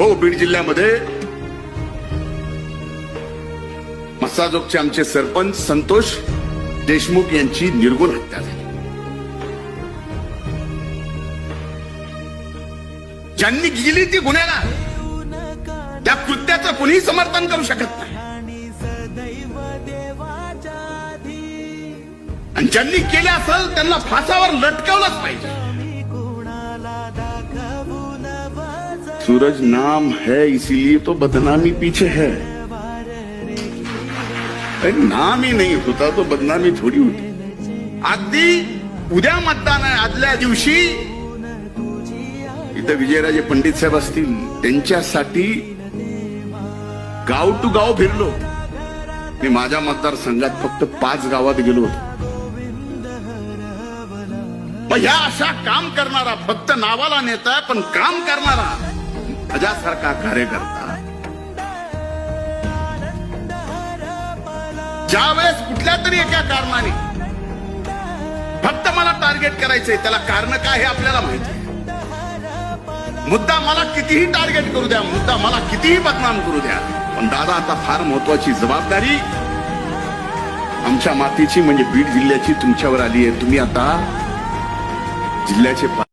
हो बीड जिल्ह्यामध्ये मसाजोगचे आमचे सरपंच संतोष देशमुख यांची निर्गुण हत्या झाली. ज्यांनी गेली ती गुन्ह्याला त्या कृत्याचं कुणीही समर्थन करू शकत नाही. आणि ज्यांनी केलं असेल त्यांना फासावर लटकवलंच पाहिजे. सूरज नाम है इसीलिए तो बदनामी पीछे है। नाम ही नहीं होता तो बदनामी थोडी होती। अगदी उद्या मतदान आहे आदल्या दिवशी इथं विजयराजे पंडित साहेब असतील त्यांच्यासाठी गाव टू गाव फिरलो. मी माझ्या मतदारसंघात फक्त पाच गावात गेलो होतो. ह्या अशा काम करणारा फक्त नावाला नेता पण काम करणारा माझ्यासारखा कार्यकर्ता. ज्या वेळेस कुठल्या तरी एका कारणाने फक्त मला टार्गेट करायचंय त्याला कारण काय हे आपल्याला माहिती मुद्दा मला कितीही टार्गेट करू द्या मुद्दा मला कितीही बदनाम करू द्या पण दादा आता फार महत्वाची जबाबदारी आमच्या मातीची म्हणजे बीड जिल्ह्याची तुमच्यावर आली आहे. तुम्ही आता जिल्ह्याचे